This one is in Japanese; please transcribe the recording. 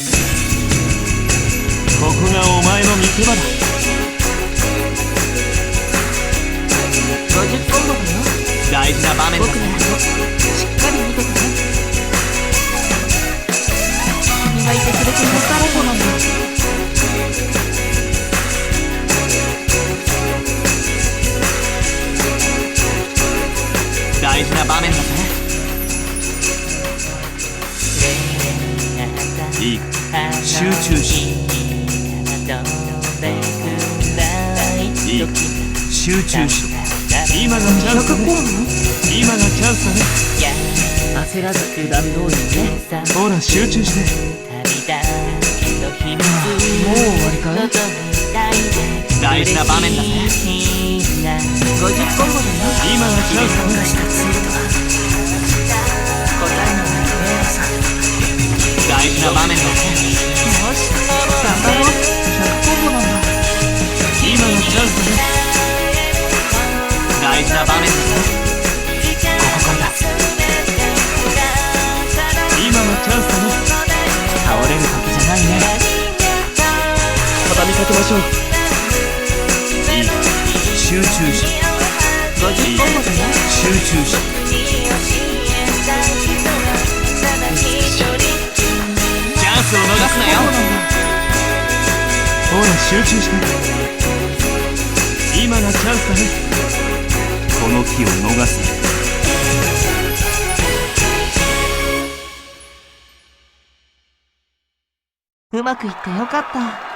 ここがお前の見せ場だ。50コンボだよ大事な場面だ僕のことしっかり見ててね君がいてくれてよかったなんだ大事な場面だぜ。いいか。集中し集中し今がチャンスだ。ね今がチャンスだ。ね焦らず普段通りねほら集中してもう終わりかい大事な場面だ。ぜ50コンボだ。よ今がチャンスだ。けましょう。いい集中し50コンボだよ集中しチャンスを逃すなよ。ほら集中して。今がチャンスだね。この機を逃すなうまくいってよかった